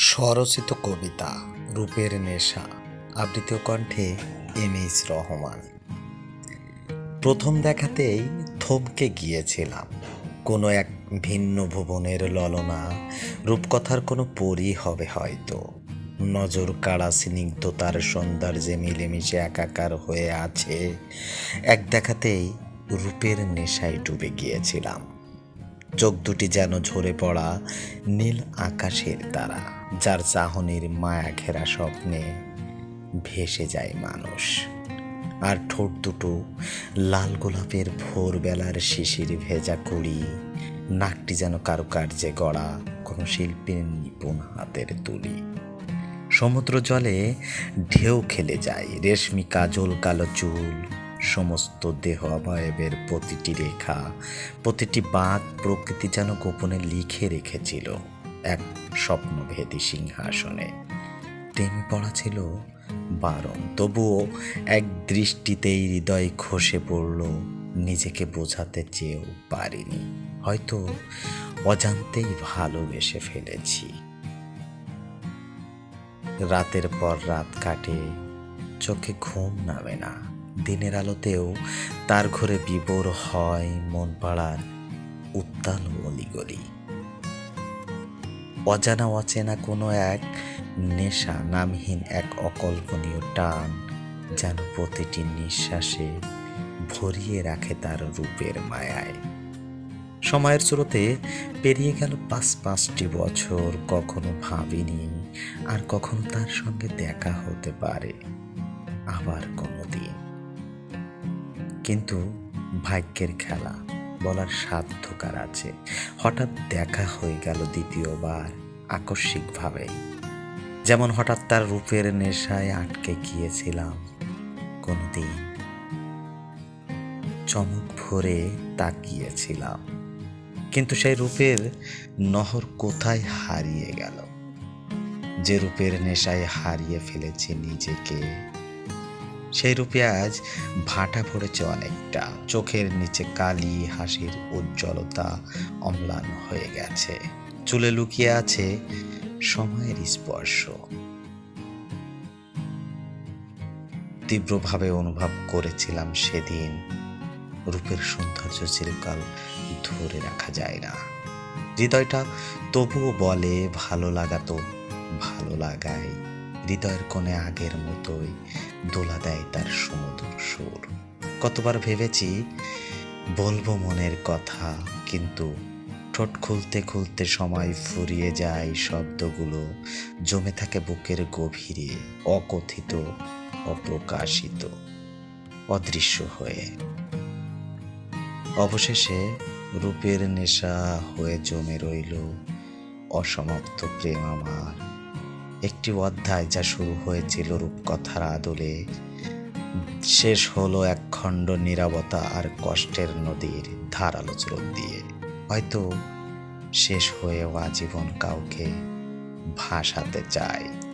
স্বরচিত কবিতা, রূপের নেশা, আবৃত কণ্ঠে এম এইচ রহমান। প্রথম দেখাতেই থমকে গিয়েছিলাম। কোনো এক ভিন্ন ভুবনের ললনা, রূপকথার কোনো পরী হবে হয়তো। নজর কাড়া স্নিগ্ধতার সৌন্দর্যে মিলেমিশে একাকার হয়ে আছে। এক দেখাতেই রূপের নেশায় ডুবে গিয়েছিলাম। চোখ দুটি যেন ঝরে পড়া নীল আকাশের তারা, যার চাহনির মায়া ঘেরা স্বপ্নে ভেসে যায় মানুষ। আর ঠোঁট দুটো লাল গোলাপের ভোরবেলার শিশির ভেজা কুড়ি নাকটি যেন কারুকার্যে গড়া কোনো শিল্পীর নিপুণ হাতের তুলি। সমুদ্র জলে ঢেউ খেলে যায়, রেশমি কাজল কালো চুল সমস্ত দেহ অবয়বের প্রতিটি রেখা, প্রতিটি বাঁক প্রকৃতি যেন গোপনে লিখে রেখেছিল এক স্বপ্নভেদী সিংহাসনে। প্রেমে পড়া ছিল বারণ, তবুও এক দৃষ্টিতেই হৃদয় খসে পড়ল, নিজেকে বোঝাতে চেয়েও পারিনি। হয়তো অজান্তেই ভালোবেসে ফেলেছি। রাতের পর রাত কাটে, চোখে ঘুম নামে না। দিনের আলোতেও তার ঘরে বিবর হয় মন পাড়ার উত্তাল অলিগলি অজানা অচেনা কোনো এক নেশা, নামহীন এক অকল্পনীয় টান যেন প্রতিটি নিঃশ্বাসে ভরিয়ে রাখে তার রূপের মায়ায়। সময়ের স্রোতে পেরিয়ে গেল পাঁচ পাঁচটি বছর, কখনো ভাবিনি আর কখনো তার সঙ্গে দেখা হতে পারে। আবার কোনো দিন কিন্তু ভাগ্যের খেলা বলার সাধ্যকার আছে। হঠাৎ দেখা হয়ে গেল দ্বিতীয়বার আকস্মিকভাবেই যেমন হঠাৎ তার রূপের নেশায় আটকে গিয়েছিলাম কোনদিন। চমক ভরে তাকিয়েছিলাম। কিন্তু সেই রূপের নহর কোথায় হারিয়ে গেল? যে রূপের নেশায় হারিয়ে ফেলেছে নিজেকে সেই রূপে আজ ভাটা পড়েছে অনেকটা। চোখের নিচে কালি, হাসির উজ্জ্বলতা অম্লান হয়ে গেছে। চুলে লুকিয়ে আছে সময়ের স্পর্শ। তীব্রভাবে অনুভব করেছিলাম সেদিন। রূপের সৌন্দর্য চিরকাল ধরে রাখা যায় না। হৃদয়টা তবুও বলে, ভালো লাগা তো ভালো লাগায় হৃদয়ের কোণে আগের মতোই দোলা দেয় তার সমুদ্র সুর। কতবার ভেবেছি, বলব মনের কথা, কিন্তু ঠোঁট খুলতে খুলতে সময় ফুরিয়ে যায় শব্দগুলো, জমে থাকে বুকের গভীরে অকথিত, অপ্রকাশিত, অদৃশ্য হয়ে। অবশেষে রূপের নেশা হয়ে জমে রইল অসমাপ্ত প্রেম আমার। একটি অধ্যায় যা শুরু হয়েছিল রূপকথার আদলে। শেষ হলো এক খণ্ড নীরবতা আর কষ্টের নদীর ধার স্রোত দিয়ে। হয়তো শেষ হয়েও আজীবন কাউকে ভাসাতে চায়।